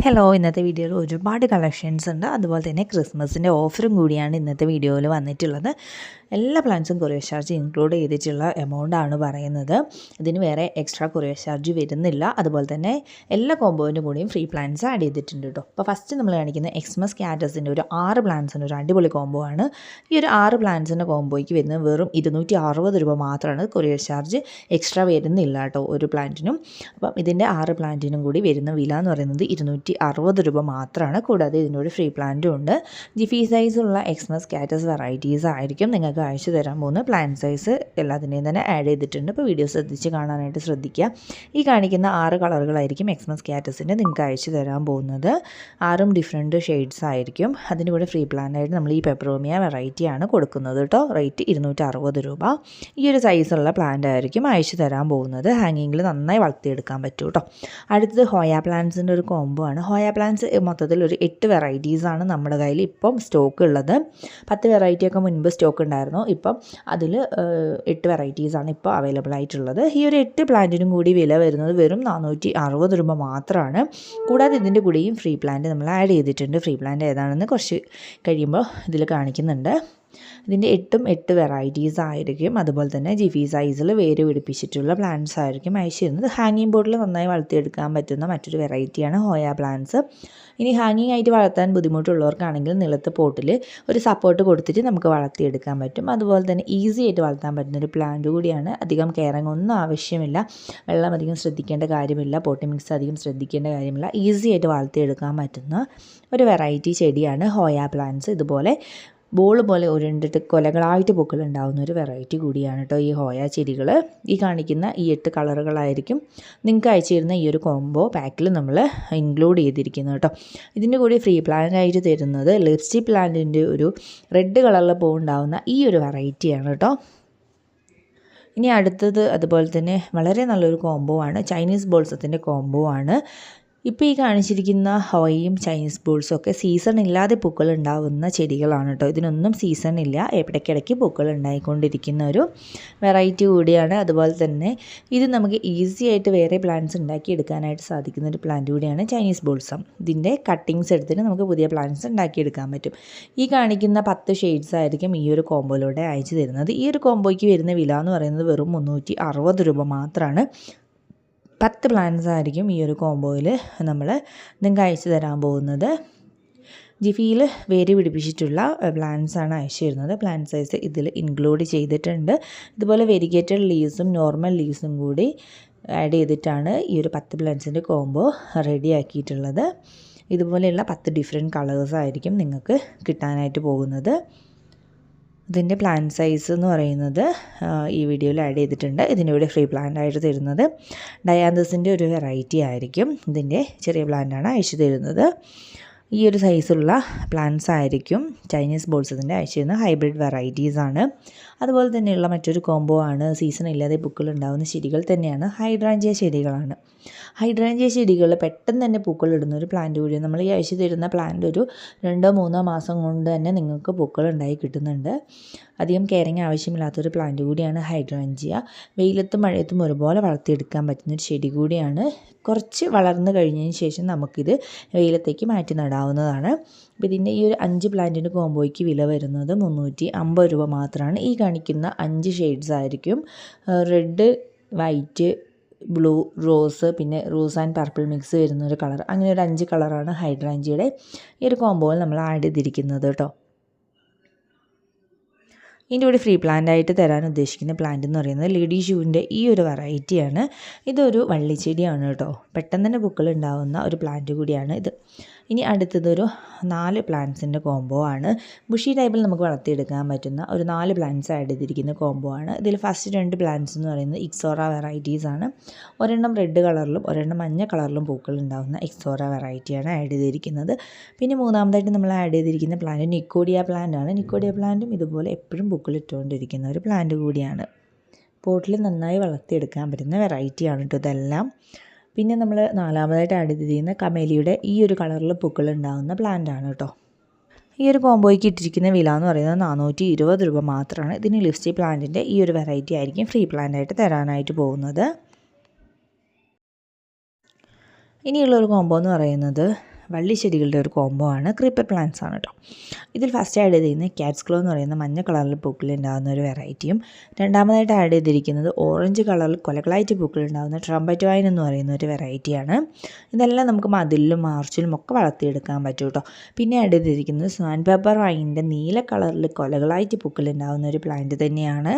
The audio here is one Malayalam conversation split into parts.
ഹലോ ഇന്നത്തെ വീഡിയോയിൽ ഒരുപാട് കളക്ഷൻസ് ഉണ്ട്. അതുപോലെ തന്നെ ക്രിസ്മസിന്റെ ഓഫറും കൂടിയാണ് ഇന്നത്തെ വീഡിയോയിൽ വന്നിട്ടുള്ളത്. എല്ലാ പ്ലാൻസും കൊറിയർ ചാർജ് ഇൻക്ലൂഡ് ചെയ്തിട്ടുള്ള എമൗണ്ട് ആണ് പറയുന്നത്. ഇതിന് വേറെ എക്സ്ട്രാ കൊറിയർ ചാർജ് വരുന്നില്ല. അതുപോലെ തന്നെ എല്ലാ കോമ്പോയിന്റെ കൂടെയും ഫ്രീ പ്ലാൻസ് ആഡ് ചെയ്തിട്ടുണ്ട് കേട്ടോ അപ്പോൾ ഫസ്റ്റ് നമ്മൾ കാണിക്കുന്ന എക്സ്മസ് ക്യാറ്റസിന്റെ ഒരു ആറ് പ്ലാൻസിന്റെ ഒരു അടിപൊളി കോംബോ ആണ്. ഈ ഒരു ആറ് പ്ലാൻസിന്റെ കോംബോയ്ക്ക് വരുന്നത് വെറും ഇരുന്നൂറ്റി അറുപത് രൂപ മാത്രമാണ് കൊറിയർ ചാർജ് എക്സ്ട്രാ വരുന്നില്ല കേട്ടോ ഒരു പ്ലാന്റിനും അപ്പം ഇതിന്റെ ആറ് പ്ലാന്റിനും കൂടി വരുന്ന വില എന്ന് പറയുന്നത് ഇരുന്നൂറ്റി അറുപത് രൂപ മാത്രമാണ്. കൂടാതെ ഇതിന്റെ ഒരു ഫ്രീ പ്ലാന്റും ഉണ്ട്. ജിഫി സൈസുള്ള എക്സ്മസ് കാറ്റസ് വെറൈറ്റീസ് ആയിരിക്കും. നിങ്ങൾക്ക് അയച്ചു തരാൻ പോകുന്ന പ്ലാൻ സൈസ് എല്ലാത്തിനെയും തന്നെ ആഡ് ചെയ്തിട്ടുണ്ട്. അപ്പോൾ വീഡിയോ ശ്രദ്ധിച്ച് കാണാനായിട്ട് ശ്രദ്ധിക്കുക. ഈ കാണിക്കുന്ന ആറ് കളറുകളായിരിക്കും എക്സ്മസ് കാറ്റസിന്റെ നിങ്ങൾക്ക് അയച്ചു തരാൻ പോകുന്നത്. ആറും ഡിഫറെന്റ് ഷെയ്ഡ്സ് ആയിരിക്കും. അതിന്റെ കൂടെ ഫ്രീ പ്ലാനായിട്ട് നമ്മൾ ഈ പെപ്പറോമിയ വെറൈറ്റിയാണ് കൊടുക്കുന്നത് കേട്ടോ. റേറ്റ് ഇരുന്നൂറ്ററുപത് രൂപ. ഈ ഒരു സൈസുള്ള പ്ലാന്റ് ആയിരിക്കും അയച്ചു തരാൻ പോകുന്നത്. ഹാങ്ങിങ്ങിൽ നന്നായി വളർത്തിയെടുക്കാൻ പറ്റും കേട്ടോ. അടുത്തത് ഹോയ പ്ലാന്റ്സിന്റെ ഒരു കോംബോ ആണ്. ഹോയ പ്ലാന്റ്സ് മൊത്തത്തിൽ ഒരു എട്ട് വെറൈറ്റീസാണ് നമ്മുടെ കയ്യിൽ ഇപ്പം സ്റ്റോക്ക് ഉള്ളത്. പത്ത് വെറൈറ്റിയൊക്കെ മുൻപ് സ്റ്റോക്ക് ഉണ്ടായിരുന്നു. ഇപ്പം അതിൽ എട്ട് വെറൈറ്റീസാണ് ഇപ്പോൾ അവൈലബിൾ ആയിട്ടുള്ളത്. ഈ ഒരു എട്ട് പ്ലാന്റിനും കൂടി വില വരുന്നത് വെറും നാനൂറ്റി അറുപത് രൂപ മാത്രമാണ് കൂടാതെ ഇതിന്റെ കൂടെയും ഫ്രീ പ്ലാന്റ് നമ്മൾ ആഡ് ചെയ്തിട്ടുണ്ട്. ഫ്രീ പ്ലാന്റ് ഏതാണെന്ന് കുറച്ച് കഴിയുമ്പോൾ ഇതിൽ കാണിക്കുന്നുണ്ട്. ഇതിന്റെ എട്ടും എട്ട് വെറൈറ്റീസ് ആയിരിക്കും. അതുപോലെ തന്നെ ജിഫി സൈസിൽ വേര് പിടിപ്പിച്ചിട്ടുള്ള പ്ലാന്റ്സ് ആയിരിക്കും അയച്ചിരുന്നത്. ഹാങ്ങിങ് ബോർഡിൽ നന്നായി വളർത്തിയെടുക്കാൻ പറ്റുന്ന മറ്റൊരു വെറൈറ്റിയാണ് ഹോയ പ്ലാന്റ്സ് ഇനി ഹാങ്ങിങ് ആയിട്ട് വളർത്താൻ ബുദ്ധിമുട്ടുള്ളവർക്കാണെങ്കിൽ നിലത്ത് പോട്ടിൽ ഒരു സപ്പോർട്ട് കൊടുത്തിട്ട് നമുക്ക് വളർത്തിയെടുക്കാൻ പറ്റും. അതുപോലെ തന്നെ ഈസി ആയിട്ട് വളർത്താൻ പറ്റുന്ന ഒരു പ്ലാന്റ് കൂടിയാണ്. അധികം കെയറിങ് ഒന്നും ആവശ്യമില്ല. വെള്ളം അധികം ശ്രദ്ധിക്കേണ്ട കാര്യമില്ല. പോട്ടി മിക്സ് അധികം ശ്രദ്ധിക്കേണ്ട കാര്യമില്ല. ഈസി ആയിട്ട് വളർത്തിയെടുക്കാൻ പറ്റുന്ന ഒരു വെറൈറ്റി ചെടിയാണ് ഹോയ പ്ലാന്റ്സ് ഇതുപോലെ ബോൾ പോലെ ഉരുണ്ടിട്ട് കൊലകളായിട്ട് പൂക്കൾ ഉണ്ടാകുന്ന ഒരു വെറൈറ്റി കൂടിയാണ് കേട്ടോ ഈ ഹോയ ചെടികൾ ഈ കാണിക്കുന്ന ഈ എട്ട് കളറുകളായിരിക്കും നിങ്ങൾക്ക് അയച്ചിരുന്ന ഈ ഒരു കോംബോ പാക്കിൽ നമ്മൾ ഇൻക്ലൂഡ് ചെയ്തിരിക്കുന്നത് കേട്ടോ ഇതിന്റെ കൂടി ഫ്രീ പ്ലാന്റ് ആയിട്ട് തരുന്നത് ലിപ്സ്റ്റിക് പ്ലാന്റിന്റെ ഒരു റെഡ് കളറിൽ പൂവുണ്ടാകുന്ന ഈ ഒരു വെറൈറ്റിയാണ് കേട്ടോ ഇനി അടുത്തത് അതുപോലെ തന്നെ വളരെ നല്ലൊരു കോംബോ ആണ്. ചൈനീസ് ബോൾസത്തിന്റെ കോംബോ ആണ്. ഇപ്പോൾ ഈ കാണിച്ചിരിക്കുന്ന ഹോയും ചൈനീസ് ബോൾസും ഒക്കെ സീസൺ ഇല്ലാതെ പൂക്കൾ ഉണ്ടാവുന്ന ചെടികളാണ് കേട്ടോ ഇതിനൊന്നും സീസൺ ഇല്ല ഇടയ്ക്കിടയ്ക്ക് പൂക്കൾ ഉണ്ടായിക്കൊണ്ടിരിക്കുന്ന ഒരു വെറൈറ്റി കൂടിയാണ്. അതുപോലെ തന്നെ ഇത് നമുക്ക് ഈസി ആയിട്ട് വേറെ പ്ലാന്റ്സ് ഉണ്ടാക്കി എടുക്കാനായിട്ട് സാധിക്കുന്ന ഒരു പ്ലാന്റ് കൂടിയാണ് ചൈനീസ് ബോൾസം. ഇതിന്റെ കട്ടിങ്സ് എടുത്തിട്ട് നമുക്ക് പുതിയ പ്ലാന്റ്സ് ഉണ്ടാക്കിയെടുക്കാൻ പറ്റും. ഈ കാണിക്കുന്ന പത്ത് ഷെയ്ഡ്സ് ആയിരിക്കും ഈ ഒരു കോമ്പോയിലൂടെ അയച്ചു തരുന്നത്. ഈ ഒരു കോമ്പോയ്ക്ക് വരുന്ന വില എന്ന് പറയുന്നത് വെറും മുന്നൂറ്റി രൂപ മാത്രമാണ് പത്ത് പ്ലാൻസ് ആയിരിക്കും ഈ ഒരു കോംബോയിൽ നമ്മൾ നിങ്ങൾക്ക് അയച്ചു തരാൻ പോകുന്നത്. ജിഫിയിൽ വേര് പിടിപ്പിച്ചിട്ടുള്ള പ്ലാന്റ്സ് ആണ് അയച്ചു തരുന്നത്. പ്ലാന്റ് സൈസ് ഇതിൽ ഇൻക്ലൂഡ് ചെയ്തിട്ടുണ്ട്. ഇതുപോലെ വെരിഗേറ്റഡ് ലീവ്സും നോർമൽ ലീവ്സും കൂടി ആഡ് ചെയ്തിട്ടാണ് ഈ ഒരു പത്ത് പ്ലാന്റ്സിന്റെ കോംബോ റെഡിയാക്കിയിട്ടുള്ളത് ഇതുപോലെയുള്ള പത്ത് ഡിഫറെന്റ് കളേഴ്സായിരിക്കും നിങ്ങൾക്ക് കിട്ടാനായിട്ട് പോകുന്നത്. ഇതിന്റെ പ്ലാൻ സൈസ് എന്ന് പറയുന്നത് ഈ വീഡിയോയിൽ ആഡ് ചെയ്തിട്ടുണ്ട്. ഇതിന്റെ കൂടെ ഫ്രീ പ്ലാന്റ് ആയിട്ട് തരുന്നത്. ഡയാന്തസിന്റെ ഒരു വെറൈറ്റി ആയിരിക്കും ഇതിന്റെ ചെറിയ പ്ലാന്റാണ് അയച്ചു തരുന്നത്. ഈ ഒരു സൈസുള്ള പ്ലാന്റ്സ് ആയിരിക്കും ചൈനീസ് ബോൾസ് ഇതിന്റെ അയച്ചു തരുന്ന ഹൈബ്രിഡ് വെറൈറ്റീസാണ് അതുപോലെ തന്നെയുള്ള മറ്റൊരു കോംബോ ആണ് സീസൺ ഇല്ലാതെ പൂക്കൾ ഉണ്ടാകുന്ന ചെടികൾ തന്നെയാണ് ഹൈഡ്രാഞ്ചിയ ചെടികളാണ്. ഹൈഡ്രാഞ്ചിയ ചെടികൾ പെട്ടെന്ന് തന്നെ പൂക്കൾ ഇടുന്ന ഒരു പ്ലാന്റ് കൂടി നമ്മൾ ഈ ആഴ്ച തരുന്ന പ്ലാന്റ് ഒരു രണ്ടോ മൂന്നോ മാസം കൊണ്ട് തന്നെ നിങ്ങൾക്ക് പൂക്കൾ ഉണ്ടായി കിട്ടുന്നുണ്ട്. അധികം കെയറിങ് ആവശ്യമില്ലാത്തൊരു പ്ലാന്റ് കൂടിയാണ് ഹൈഡ്രാഞ്ചിയ വെയിലത്തും മഴയത്തും ഒരുപോലെ വളർത്തിയെടുക്കാൻ പറ്റുന്ന ഒരു ചെടി കൂടിയാണ്. കുറച്ച് വളർന്നു കഴിഞ്ഞതിന് ശേഷം നമുക്കിത് വെയിലത്തേക്ക് മാറ്റി നടാവുന്നതാണ്. അപ്പോൾ ഇതിന്റെ ഈ ഒരു അഞ്ച് പ്ലാന്റിന്റെ കോമ്പോയ്ക്ക് വില വരുന്നത് മുന്നൂറ്റി അമ്പത് രൂപ മാത്രമാണ് ഈ കാണിക്കുന്ന അഞ്ച് ഷെയ്ഡ്സ് ആയിരിക്കും. റെഡ് വൈറ്റ് ബ്ലൂ റോസ് പിന്നെ റോസ് ആൻഡ് പർപ്പിൾ മിക്സ് വരുന്ന ഒരു കളർ അങ്ങനെ ഒരു അഞ്ച് കളറാണ് ഹൈഡ്രാഞ്ചിയുടെ ഈ ഒരു കോമ്പോയിൽ നമ്മൾ ആഡ് ചെയ്തിരിക്കുന്നത് കേട്ടോ ഇതിന്റെ കൂടെ ഫ്രീ പ്ലാന്റ് ആയിട്ട് തരാൻ ഉദ്ദേശിക്കുന്ന പ്ലാന്റ് എന്ന് പറയുന്നത് ലേഡി ഷൂവിന്റെ ഈ ഒരു വെറൈറ്റിയാണ് ഇതൊരു വള്ളിച്ചെടിയാണ് കേട്ടോ പെട്ടെന്ന് തന്നെ പൂക്കൾ ഉണ്ടാകുന്ന ഒരു പ്ലാന്റ് കൂടിയാണ് ഇത്. ഇനി അടുത്തതൊരു നാല് പ്ലാന്റ്സിന്റെ കോംബോ ആണ്. ബുഷി ടൈപ്പിൽ നമുക്ക് വളർത്തിയെടുക്കാൻ പറ്റുന്ന ഒരു നാല് പ്ലാന്റ്സ് ആഡ് ചെയ്തിരിക്കുന്ന കോംബോ ആണ്. ഇതിൽ ഫസ്റ്റ് രണ്ട് പ്ലാന്റ്സ് എന്ന് പറയുന്നത് ഇക്സോറ വെറൈറ്റീസ് ആണ്. ഒരെണ്ണം റെഡ് കളറിലും ഒരെണ്ണം മഞ്ഞ കളറിലും പൂക്കൾ ഉണ്ടാകുന്ന ഇക്സോറ വെറൈറ്റിയാണ് ആഡ് ചെയ്തിരിക്കുന്നത്. പിന്നെ മൂന്നാമതായിട്ട് നമ്മൾ ആഡ് ചെയ്തിരിക്കുന്ന പ്ലാന്റ് നിക്കോഡിയ പ്ലാന്റ് ആണ്. നിക്കോഡിയ പ്ലാന്റും ഇതുപോലെ എപ്പോഴും പൂക്കൾ ഇട്ടുകൊണ്ടിരിക്കുന്ന ഒരു പ്ലാന്റ് കൂടിയാണ്. പോട്ടിൽ നന്നായി വളർത്തിയെടുക്കാൻ പറ്റുന്ന വെറൈറ്റിയാണ് കേട്ടോ ഇതെല്ലാം. പിന്നെ നമ്മൾ നാലാമതായിട്ട് ആഡ് ചെയ്തിരിക്കുന്ന കമേലിയുടെ ഈ ഒരു കളറിൽ പൂക്കൾ ഉണ്ടാകുന്ന പ്ലാന്റ് ആണ് കേട്ടോ ഈ ഒരു കോംബോയ്ക്ക് ഇട്ടിരിക്കുന്ന വില എന്ന് പറയുന്നത് നാനൂറ്റി ഇരുപത് രൂപ മാത്രമാണ്. ഇതിന് ലിപ്സ്റ്റിക് പ്ലാന്റിന്റെ ഈ ഒരു വെറൈറ്റി ആയിരിക്കും ഫ്രീ പ്ലാന്റ് ആയിട്ട് തരാനായിട്ട് പോകുന്നത്. ഇനിയുള്ള ഒരു കോംബോ എന്ന് പറയുന്നത് വള്ളിച്ചെടികളുടെ ഒരു കോംബോ ആണ് ക്രീപ്പർ പ്ലാന്റ്സ് ആണ് കേട്ടോ ഇതിൽ ഫസ്റ്റ് ആഡ് ചെയ്തിരിക്കുന്നത് ക്യാറ്റ്സ് ക്ലോ എന്ന് പറയുന്ന മഞ്ഞ കളറിൽ പൂക്കളുണ്ടാകുന്ന ഒരു വെറൈറ്റിയും രണ്ടാമതായിട്ട് ആഡ് ചെയ്തിരിക്കുന്നത് ഓറഞ്ച് കളറിൽ കൊലകളായിട്ട് പൂക്കളുണ്ടാകുന്ന ട്രംബറ്റ് വൈൻ എന്ന് പറയുന്ന ഒരു വെറൈറ്റിയാണ് ഇതെല്ലാം നമുക്ക് മതിലിലും മാർച്ചിലും ഒക്കെ വളർത്തിയെടുക്കാൻ പറ്റും കേട്ടോ പിന്നെ ആഡ് ചെയ്തിരിക്കുന്നത് സാൻഡ് പേപ്പർ വൈനിന്റെ നീല കളറിൽ കൊലകളായിട്ട് പൂക്കളുണ്ടാകുന്ന ഒരു പ്ലാന്റ് തന്നെയാണ്.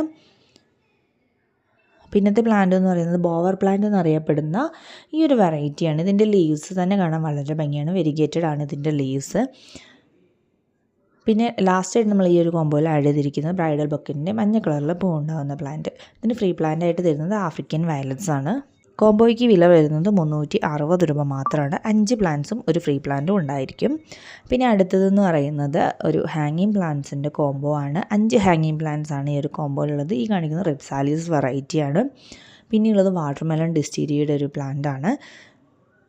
പിന്നത്തെ പ്ലാന്റ് എന്ന് പറയുന്നത് ബോവർ പ്ലാന്റ് എന്നറിയപ്പെടുന്ന ഈ ഒരു വെറൈറ്റിയാണ് ഇതിന്റെ ലീവ്സ് തന്നെ കാണാൻ വളരെ ഭംഗിയാണ്. വെരിഗേറ്റഡ് ആണ് ഇതിന്റെ ലീവ്സ് പിന്നെ ലാസ്റ്റായിട്ട് നമ്മൾ ഈ ഒരു കോമ്പോയിൽ ആഡ് ചെയ്തിരിക്കുന്നത് ബ്രൈഡൽ ബൊക്കിന്റെ മഞ്ഞ കളറിൽ പൂ ഉണ്ടാകുന്ന പ്ലാന്റ് ഇതിന് ഫ്രീ പ്ലാന്റ് ആയിട്ട് തരുന്നത് ആഫ്രിക്കൻ വയലറ്റ്സ് ആണ്. കോംബോയ്ക്ക് വില വരുന്നത് മുന്നൂറ്റി അറുപത് രൂപ മാത്രമാണ്. അഞ്ച് പ്ലാന്റ്സും ഒരു ഫ്രീ പ്ലാന്റും ഉണ്ടായിരിക്കും. പിന്നെ അടുത്തതെന്ന് പറയുന്നത് ഒരു ഹാങ്ങിങ് പ്ലാന്റ്സിന്റെ കോംബോ ആണ്. അഞ്ച് ഹാങ്ങിങ് പ്ലാന്റ്സ് ആണ് ഈ ഒരു കോംബോയിലുള്ളത്. ഈ കാണിക്കുന്ന റിപ്സാലിയസ് വെറൈറ്റിയാണ് പിന്നെയുള്ളത് വാട്ടർമെലൺ ഡിസ്റ്റീരിയയുടെ ഒരു പ്ലാന്റ് ആണ്.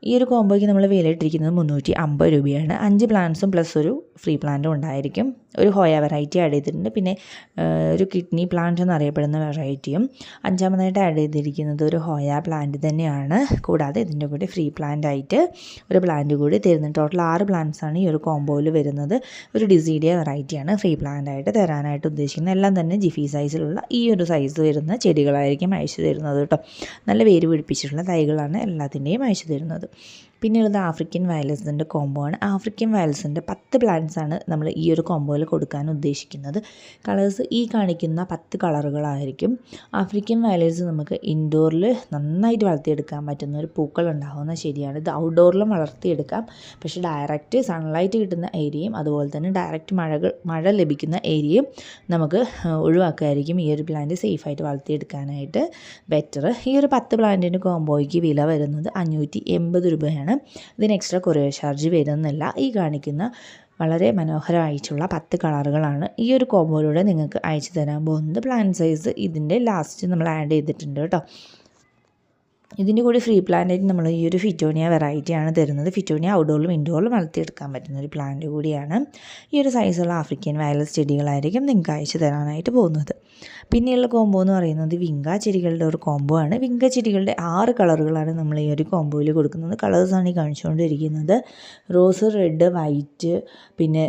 ഈ ഒരു കോംബോയ്ക്ക് നമ്മൾ വിലയിട്ടിരിക്കുന്നത് മുന്നൂറ്റി അമ്പത് രൂപയാണ്. അഞ്ച് പ്ലാന്റ്സും പ്ലസ് ഒരു ഫ്രീ പ്ലാന്റും ഉണ്ടായിരിക്കും. ഒരു ഹോയ വെറൈറ്റി ആഡ് ചെയ്തിട്ടുണ്ട്. പിന്നെ ഒരു കിഡ്നി പ്ലാന്റ് എന്നറിയപ്പെടുന്ന വെറൈറ്റിയും അഞ്ചാമതായിട്ട് ആഡ് ചെയ്തിരിക്കുന്നത് ഒരു ഹോയ പ്ലാന്റ് തന്നെയാണ്. കൂടാതെ ഇതിന്റെ കൂടെ ഫ്രീ പ്ലാന്റ് ആയിട്ട് ഒരു പ്ലാന്റ് കൂടി തരുന്നുണ്ട്. ടോട്ടൽ ആറ് പ്ലാന്റ്സ് ആണ് ഈ ഒരു കോംബോയിൽ വരുന്നത്. ഒരു ഡിസീഡിയ വെറൈറ്റിയാണ് ഫ്രീ പ്ലാന്റ് ആയിട്ട് തരാനായിട്ട് ഉദ്ദേശിക്കുന്നത്. എല്ലാം തന്നെ ജിഫി സൈസിലുള്ള ഈ ഒരു സൈസ് വരുന്ന ചെടികളായിരിക്കും അയച്ചു തരുന്നത് കേട്ടോ. നല്ല വേര് പിടിപ്പിച്ചിട്ടുള്ള തൈകളാണ് എല്ലാത്തിന്റെയും അയച്ചു തരുന്നത്. പിന്നെയുള്ളത് ആഫ്രിക്കൻ വയലൻസിന്റെ കോംബോ ആണ്. ആഫ്രിക്കൻ വയലൻസിന്റെ പത്ത് പ്ലാന്റ്സ് ആണ് നമ്മൾ ഈ ഒരു കോംബോയിൽ കൊടുക്കാൻ ഉദ്ദേശിക്കുന്നത്. കളേഴ്സ് ഈ കാണിക്കുന്ന പത്ത് കളറുകളായിരിക്കും ആഫ്രിക്കൻ വയലൻസ് നമുക്ക് ഇൻഡോറിൽ നന്നായിട്ട് വളർത്തിയെടുക്കാൻ പറ്റുന്ന ഒരു പൂക്കൾ ഉണ്ടാകുന്ന ശരിയാണ്. ഇത് ഔട്ട്ഡോറിലും വളർത്തിയെടുക്കാം. പക്ഷേ ഡയറക്റ്റ് സൺലൈറ്റ് കിട്ടുന്ന ഏരിയയും അതുപോലെ തന്നെ ഡയറക്റ്റ് മഴകൾ മഴ ലഭിക്കുന്ന ഏരിയയും നമുക്ക് ഒഴിവാക്കുകയായിരിക്കും ഈ ഒരു പ്ലാന്റ് സേഫായിട്ട് വളർത്തിയെടുക്കാനായിട്ട്. ബെറ്റർ ഈ ഒരു പത്ത് പ്ലാന്റിന്റെ കോംബോയ്ക്ക് വില വരുന്നത് അഞ്ഞൂറ്റി എൺപത് രൂപയാണ്. ഇതിന് എക്സ്ട്രാ കൊറിയർ ചാർജ് വരുന്നില്ല. ഈ കാണിക്കുന്ന വളരെ മനോഹരമായിട്ടുള്ള പത്ത് കളറുകളാണ് ഈ ഒരു കോമ്പോയിലൂടെ നിങ്ങൾക്ക് അയച്ചു തരാൻ പോകുന്നത്. പ്ലാൻ സൈസ് ഇതിന്റെ ലാസ്റ്റ് നമ്മൾ ആഡ് ചെയ്തിട്ടുണ്ട് കേട്ടോ. ഇതിന്റെ കൂടി ഫ്രീ പ്ലാന്റായിട്ട് നമ്മൾ ഈ ഒരു ഫിറ്റോണിയ വെറൈറ്റിയാണ് തരുന്നത്. ഫിറ്റോണിയ ഔട്ട്ഡോറിലും ഇൻഡോറിലും വളർത്തിയെടുക്കാൻ പറ്റുന്ന ഒരു പ്ലാന്റ് കൂടിയാണ്. ഈ ഒരു സൈസുള്ള ആഫ്രിക്കൻ വയലസ് ചെടികളായിരിക്കും നിങ്ങൾക്ക് അയച്ചു തരാനായിട്ട് പോകുന്നത്. പിന്നെയുള്ള കോംബോ എന്ന് പറയുന്നത് വിങ്ക ചെടികളുടെ ഒരു കോംബോ ആണ്. വിങ്ക ചെടികളുടെ ആറ് കളറുകളാണ് നമ്മൾ ഈ ഒരു കോംബോയിൽ കൊടുക്കുന്നത്. കളേഴ്സാണ് ഈ കാണിച്ചുകൊണ്ടിരിക്കുന്നത്. റോസ് റെഡ് വൈറ്റ് പിന്നെ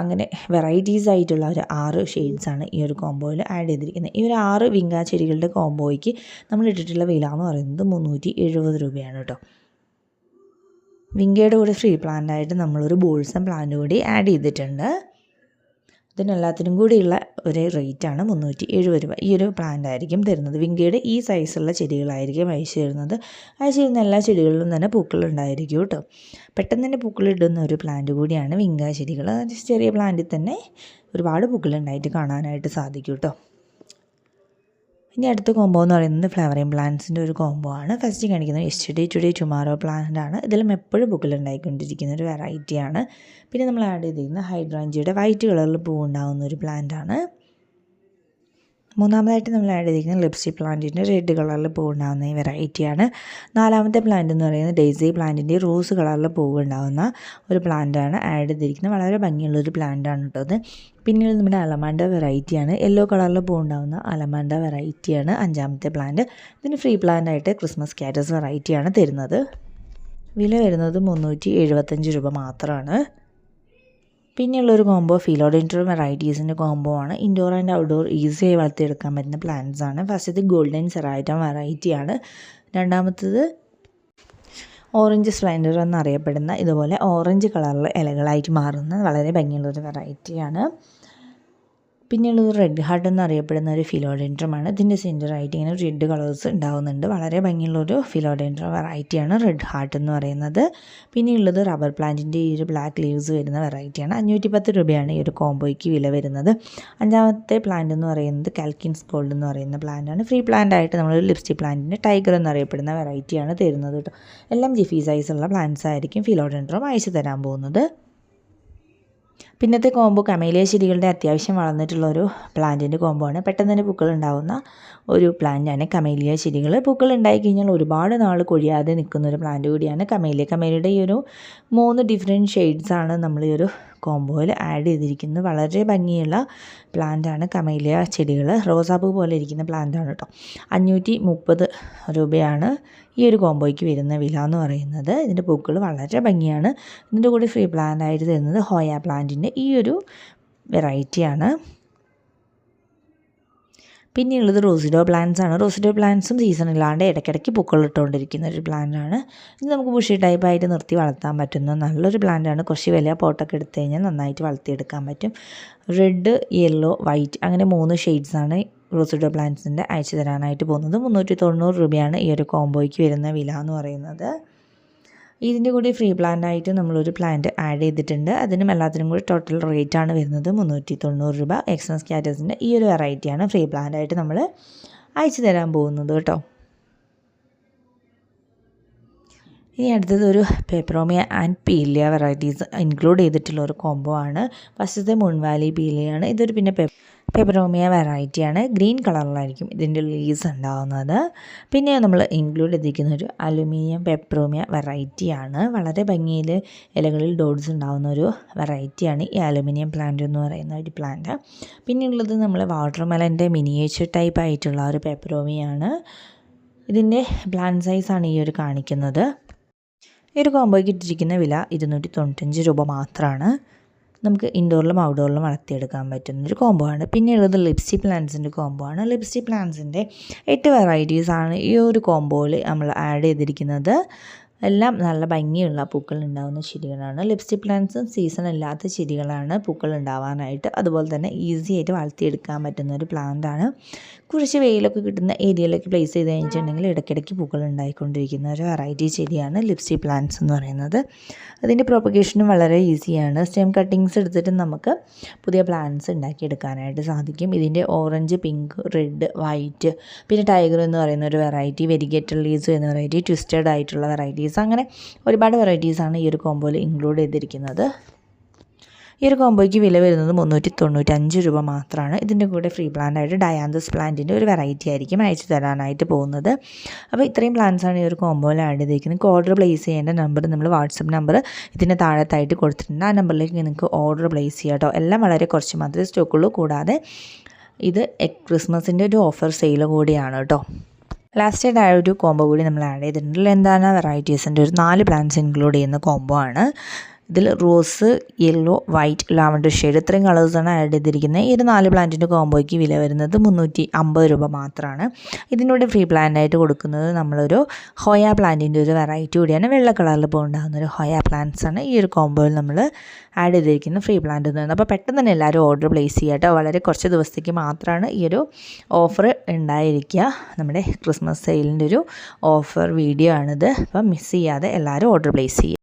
അങ്ങനെ വെറൈറ്റീസ് ആയിട്ടുള്ള ഒരു ആറ് ഷെയ്ഡ്സാണ് ഈ ഒരു കോംബോയിൽ ആഡ് ചെയ്തിരിക്കുന്നത്. ഈ ഒരു ആറ് വിങ്ക ചെടികളുടെ കോംബോയ്ക്ക് നമ്മൾ ഇട്ടിട്ടുള്ള വില എന്ന് പറയുന്നത് മുന്നൂറ്റി എഴുപത് രൂപയാണ് കേട്ടോ. വിങ്കയുടെ കൂടെ ഫ്രീ പ്ലാന്റായിട്ട് നമ്മളൊരു ബോൾസം പ്ലാന്റ് കൂടി ആഡ് ചെയ്തിട്ടുണ്ട്. ഇതിനെല്ലാത്തിനും കൂടിയുള്ള ഒരു റേറ്റാണ് മുന്നൂറ്റി എഴുപത് രൂപ. ഈ ഒരു പ്ലാന്റ് ആയിരിക്കും തരുന്നത്. വിങ്കയുടെ ഈ സൈസുള്ള ചെടികളായിരിക്കും അയച്ചു തരുന്നത് അയച്ചു തരുന്ന എല്ലാ ചെടികളിലും തന്നെ പൂക്കളുണ്ടായിരിക്കും കേട്ടോ. പെട്ടെന്ന് തന്നെ പൂക്കളിടുന്ന ഒരു പ്ലാന്റ് കൂടിയാണ് വിങ്ക ചെടികൾ. ചെറിയ പ്ലാന്റിൽ തന്നെ ഒരുപാട് പൂക്കളുണ്ടായിട്ട് കാണാനായിട്ട് സാധിക്കും കേട്ടോ. ഇനി അടുത്ത കോംബോ എന്ന് പറയുന്നത് ഫ്ലവറിങ് പ്ലാന്റ്സിന്റെ ഒരു കോംബോ ആണ്. ഫസ്റ്റ് കാണിക്കുന്നത് യെസ്റ്റർഡേ ടുഡേ ടുമാറോ പ്ലാന്റ് ആണ്. ഇതിലും എപ്പോഴും ബുക്കിലുണ്ടായിക്കൊണ്ടിരിക്കുന്ന ഒരു വെറൈറ്റിയാണ് പിന്നെ നമ്മൾ ആഡ് ചെയ്തിരിക്കുന്നത് ഹൈഡ്രാഞ്ചിയുടെ വൈറ്റ് കളറിൽ പൂ ഉണ്ടാകുന്ന ഒരു പ്ലാന്റ് ആണ്. മൂന്നാമതായിട്ട് നമ്മൾ ആഡ് ചെയ്തിരിക്കുന്നത് ലിപ്സ്റ്റിക് പ്ലാന്റിന്റെ റെഡ് കളറിൽ പൂവുണ്ടാകുന്ന ഈ വെറൈറ്റിയാണ് നാലാമത്തെ പ്ലാന്റ് എന്ന് പറയുന്നത് ഡെയ്സി പ്ലാന്റിന്റെ റോസ് കളറിൽ പൂവുണ്ടാകുന്ന ഒരു പ്ലാന്റാണ് ആഡ് ചെയ്തിരിക്കുന്നത്. വളരെ ഭംഗിയുള്ളൊരു പ്ലാന്റാണ് കേട്ടോ അത് പിന്നീട് നമ്മുടെ അലമാൻഡ വെറൈറ്റിയാണ് യെല്ലോ കളറിൽ പൂവുണ്ടാകുന്ന അലമാൻഡ വെറൈറ്റിയാണ് അഞ്ചാമത്തെ പ്ലാന്റ് ഇതിന് ഫ്രീ പ്ലാന്റായിട്ട് ക്രിസ്മസ് കാറ്റസ് വെറൈറ്റിയാണ് തരുന്നത്. വില വരുന്നത് മുന്നൂറ്റി രൂപ മാത്രമാണ്. പിന്നെയുള്ളൊരു കോംബോ ഫിലോഡെൻട്രം വെറൈറ്റീസിന്റെ കോംബോ ആണ്. ഇൻഡോർ ആൻഡ് ഔട്ട്ഡോർ ഈസിയായി വളർത്തിയെടുക്കാൻ പറ്റുന്ന പ്ലാന്റ്സ് ആണ്. ഫസ്റ്റ് ഇത് ഗോൾഡൻ സെറായിറ്റം വെറൈറ്റിയാണ് രണ്ടാമത്തത് ഓറഞ്ച് സ്പ്ലൻഡർ എന്നറിയപ്പെടുന്ന ഇതുപോലെ ഓറഞ്ച് കളറിൽ ഇലകളായിട്ട് മാറുന്ന വളരെ ഭംഗിയുള്ളൊരു വെറൈറ്റിയാണ് പിന്നെയുള്ളത് റെഡ് ഹാർട്ട് എന്നറിയപ്പെടുന്ന ഒരു ഫിലോഡെൻഡ്രമാണ് ഇതിന്റെ സെന്ററായിട്ട് ഇങ്ങനെ റെഡ് കളേഴ്സ് ഉണ്ടാവുന്നുണ്ട്. വളരെ ഭംഗിയുള്ളൊരു ഫിലോഡെൻഡ്ര വെറൈറ്റിയാണ് റെഡ് ഹാർട്ട് എന്ന് പറയുന്നത്. പിന്നെയുള്ളത് റബ്ബർ പ്ലാന്റിന്റെ ഈ ഒരു ബ്ലാക്ക് ലീവ്സ് വരുന്ന വെറൈറ്റിയാണ് അഞ്ഞൂറ്റി പത്ത് രൂപയാണ് ഈ ഒരു കോംബോയ്ക്ക് വില വരുന്നത്. അഞ്ചാമത്തെ പ്ലാന്റ് എന്ന് പറയുന്നത് കാൽക്കിൻസ് ഗോൾഡ് എന്ന് പറയുന്ന പ്ലാന്റാണ് ഫ്രീ പ്ലാന്റ് ആയിട്ട് നമ്മൾ ലിപ്സ്റ്റിക് പ്ലാന്റിന്റെ ടൈഗർ എന്നറിയപ്പെടുന്ന വെറൈറ്റിയാണ് തരുന്നത് കേട്ടോ എല്ലാം ജിഫി സൈസുള്ള പ്ലാന്റ്സ് ആയിരിക്കും ഫിലോഡെൻഡ്രം അയച്ചു തരാൻ പോകുന്നത്. പിന്നത്തെ കോംബോ കമേലിയ ചെടികളുടെ അത്യാവശ്യം വളർന്നിട്ടുള്ള ഒരു പ്ലാന്റിന്റെ കോംബോ ആണ് പെട്ടെന്ന് തന്നെ പൂക്കൾ ഉണ്ടാവുന്ന ഒരു പ്ലാന്റാണ് കമേലിയ ചെടികൾ പൂക്കൾ ഉണ്ടായി കഴിഞ്ഞാൽ ഒരുപാട് നാൾ കൊഴിയാതെ നിൽക്കുന്ന ഒരു പ്ലാന്റ് കൂടിയാണ് കമേലിയ. കമേലിയുടെ ഈ ഒരു മൂന്ന് ഡിഫറെന്റ് ഷെയ്ഡ്സ് ആണ് നമ്മൾ ഈ ഒരു കോംബോയിൽ ആഡ് ചെയ്തിരിക്കുന്നത് വളരെ ഭംഗിയുള്ള പ്ലാന്റാണ് കമേലിയ ചെടികൾ. റോസാപ്പൂ പോലെ ഇരിക്കുന്ന പ്ലാന്റാണ് കേട്ടോ അഞ്ഞൂറ്റി മുപ്പത് രൂപയാണ് ഈ ഒരു കോംബോയ്ക്ക് വരുന്ന വില എന്ന് പറയുന്നത്. ഇതിന്റെ പൂക്കൾ വളരെ ഭംഗിയാണ്. ഇതിന്റെ കൂടെ ഫ്രീ പ്ലാന്റ് ആയിട്ട് തരുന്നത് ഹോയ പ്ലാന്റിന്റെ ഈ ഒരു വെറൈറ്റിയാണ് പിന്നെയുള്ളത് റോസിഡോ പ്ലാന്റ്സ് ആണ് റോസിഡോ പ്ലാന്റ്സും സീസൺ ഇല്ലാണ്ട് ഇടയ്ക്കിടയ്ക്ക് പൂക്കളിട്ടുകൊണ്ടിരിക്കുന്ന ഒരു ആണ് ഇത് നമുക്ക് ബുഷി ടൈപ്പായിട്ട് നിർത്തി വളർത്താൻ പറ്റുന്ന നല്ലൊരു പ്ലാന്റ് ആണ് കുറച്ച് വില പോട്ടൊക്കെ എടുത്തു കഴിഞ്ഞാൽ നന്നായിട്ട് വളർത്തിയെടുക്കാൻ പറ്റും. റെഡ് യെല്ലോ വൈറ്റ് അങ്ങനെ മൂന്ന് ഷെയ്ഡ്സാണ് റോസിഡോ പ്ലാന്റ്സിന്റെ അയച്ചു തരാനായിട്ട് പോകുന്നത്. മുന്നൂറ്റി തൊണ്ണൂറ് രൂപയാണ് ഈ ഒരു കോംബോയ്ക്ക് വരുന്ന വില എന്ന് പറയുന്നത്. ഇതിന്റെ കൂടി ഫ്രീ പ്ലാനായിട്ട് നമ്മളൊരു പ്ലാന്റ് ആഡ് ചെയ്തിട്ടുണ്ട്. അതിനും എല്ലാത്തിനും കൂടി ടോട്ടൽ റേറ്റ് ആണ് വരുന്നത് മുന്നൂറ്റി തൊണ്ണൂറ് രൂപ എക്സൻസ് ക്യാറ്റസിന്റെ ഈ ഒരു വെറൈറ്റിയാണ് ഫ്രീ പ്ലാന്റായിട്ട് നമ്മൾ അയച്ചു തരാൻ പോകുന്നത് കേട്ടോ. ഇനി അടുത്തത് ഒരു peperomia and pilea varieties include ചെയ്തിട്ടുള്ള ഒരു കോംബോ ആണ്. ഫസ്റ്റത്തെ മുൺവാലി പീലിയാണ് ഇതൊരു പിന്നെ പെപ്പറോമിയ വെറൈറ്റിയാണ് ഗ്രീൻ കളറിലായിരിക്കും ഇതിന്റെ ലീസ് ഉണ്ടാകുന്നത് പിന്നെ നമ്മൾ ഇൻക്ലൂഡ് ചെയ്തിരിക്കുന്ന ഒരു അലുമിനിയം പെപ്പറോമിയ വെറൈറ്റിയാണ് വളരെ ഭംഗിയിൽ ഇലകളിൽ ഡോട്ട്സ് ഉണ്ടാകുന്ന ഒരു വെറൈറ്റിയാണ് ഈ അലുമിനിയം പ്ലാന്റ് എന്ന് പറയുന്ന ഒരു പ്ലാന്റ് പിന്നെയുള്ളത് നമ്മൾ വാട്ടർ മെലന്റെ മിനിയേച്ചർ ടൈപ്പ് ആയിട്ടുള്ള ഒരു പെപ്പറോമിയാണ് ഇതിന്റെ പ്ലാന്റ് സൈസാണ് ഈ ഒരു കാണിക്കുന്നത്. ഈ ഒരു കോംബോയ്ക്ക് ഇട്ടിരിക്കുന്ന വില ഇരുന്നൂറ്റി തൊണ്ണൂറ്റഞ്ച് രൂപ മാത്രമാണ്. നമുക്ക് ഇൻഡോറിലും ഔട്ട്ഡോറിലും വളർത്തിയെടുക്കാൻ പറ്റുന്ന ഒരു കോംബോ ആണ്. പിന്നെ ഉള്ളത് ലിപ്സ്റ്റി പ്ലാന്റ്സിന്റെ കോംബോ ആണ്. ലിപ്സ്റ്റി പ്ലാന്റ്സിന്റെ എട്ട് വെറൈറ്റീസാണ് ഈ ഒരു കോംബോയിൽ നമ്മൾ ആഡ് ചെയ്തിരിക്കുന്നത്. എല്ലാം നല്ല ഭംഗിയുള്ള പൂക്കൾ ഉണ്ടാകുന്ന ചെടികളാണ് ലിപ്സ്റ്റിക് പ്ലാന്റ്സും സീസൺ അല്ലാത്ത ചെടികളാണ് പൂക്കൾ ഉണ്ടാവാനായിട്ട് അതുപോലെ തന്നെ ഈസി ആയിട്ട് വളർത്തിയെടുക്കാൻ പറ്റുന്ന ഒരു പ്ലാന്റാണ് കുറച്ച് വെയിലൊക്കെ കിട്ടുന്ന ഏരിയയിലൊക്കെ പ്ലേസ് ചെയ്ത് കഴിഞ്ഞിട്ടുണ്ടെങ്കിൽ ഇടയ്ക്കിടയ്ക്ക് പൂക്കൾ ഉണ്ടായിക്കൊണ്ടിരിക്കുന്ന ഒരു വെറൈറ്റി ചെടിയാണ് ലിപ്സ്റ്റിക് പ്ലാന്റ്സ് എന്ന് പറയുന്നത്. അതിന്റെ പ്രൊപ്പഗേഷനും വളരെ ഈസിയാണ് സ്റ്റെം കട്ടിങ്സ് എടുത്തിട്ട് നമുക്ക് പുതിയ പ്ലാന്റ്സ് ഉണ്ടാക്കിയെടുക്കാനായിട്ട് സാധിക്കും. ഇതിന്റെ ഓറഞ്ച് പിങ്ക് റെഡ് വൈറ്റ് പിന്നെ ടൈഗർ എന്ന് പറയുന്ന ഒരു വെറൈറ്റി വെരിഗേറ്റർ ലീസ് എന്ന വെറൈറ്റി ട്വിസ്റ്റഡ് ആയിട്ടുള്ള വെറൈറ്റീസ് അങ്ങനെ ഒരുപാട് വെറൈറ്റീസാണ് ഈ ഒരു കോംബോയിൽ ഇൻക്ലൂഡ് ചെയ്തിരിക്കുന്നത്. ഈ ഒരു കോംബോയ്ക്ക് വില വരുന്നത് മുന്നൂറ്റി തൊണ്ണൂറ്റഞ്ച് രൂപ മാത്രമാണ് ഇതിന്റെ കൂടെ ഫ്രീ പ്ലാന്റായിട്ട് ഡയാന്തസ് പ്ലാന്റിന്റെ ഒരു വെറൈറ്റി ആയിരിക്കും അയച്ചു തരാനായിട്ട് പോകുന്നത്. അപ്പോൾ ഇത്രയും പ്ലാന്റ്സാണ് ഈ ഒരു കോംബോയിൽ ആഡ് ചെയ്തിരിക്കുന്നത്. ഓർഡർ പ്ലേസ് ചെയ്യേണ്ട നമ്പർ നമ്മൾ വാട്സപ്പ് നമ്പർ ഇതിന്റെ താഴത്തായിട്ട് കൊടുത്തിട്ടുണ്ട്. ആ നമ്പറിലേക്ക് നിങ്ങൾക്ക് ഓർഡർ പ്ലേസ് ചെയ്യാം കേട്ടോ എല്ലാം വളരെ കുറച്ച് മാത്രമേ സ്റ്റോക്കുള്ളൂ കൂടാതെ ഇത് ക്രിസ്മസിന്റെ ഒരു ഓഫർ സെയിൽ കൂടിയാണ് കേട്ടോ ലാസ്റ്റ് ആയ ഒരു കോംബോ കൂടി നമ്മൾ ആഡ് ചെയ്തിട്ടുണ്ട്. എന്താണ് വെറൈറ്റീസിന്റെ ഒരു നാല് പ്ലാന്റ്സ് ഇൻക്ലൂഡ് ചെയ്യുന്ന കോംബോ ആണ്. ഇതിൽ rose yellow white lavender shade ഇത്രയും കളേഴ്സാണ് ആഡ് ചെയ്തിരിക്കുന്നത് ഈ ഒരു നാല് പ്ലാന്റിന്റെ കോംബോയ്ക്ക് വില വരുന്നത് മുന്നൂറ്റി അമ്പത് രൂപ മാത്രമാണ് ഇതിനൂടെ ഫ്രീ പ്ലാന്റായിട്ട് കൊടുക്കുന്നത് നമ്മളൊരു ഹോയ പ്ലാന്റിന്റെ ഒരു വെറൈറ്റി കൂടിയാണ്. വെള്ള കളറിൽ ഇപ്പോൾ ഉണ്ടാകുന്ന ഒരു ഹോയ പ്ലാന്റ്സ് ആണ് ഈ ഒരു കോംബോയിൽ നമ്മൾ ആഡ് ചെയ്തിരിക്കുന്ന ഫ്രീ പ്ലാന്റ് എന്ന് പറയുന്നത്. അപ്പോൾ പെട്ടെന്ന് തന്നെ എല്ലാവരും ഓർഡർ പ്ലേസ് ചെയ്യുക കേട്ടോ വളരെ കുറച്ച് ദിവസത്തേക്ക് മാത്രമാണ് ഈ ഒരു ഓഫർ ഉണ്ടായിരിക്കുക നമ്മുടെ ക്രിസ്മസ് സെയിലിന്റെ ഒരു ഓഫർ വീഡിയോ ആണിത്. അപ്പം മിസ് ചെയ്യാതെ എല്ലാവരും ഓർഡർ പ്ലേസ് ചെയ്യുക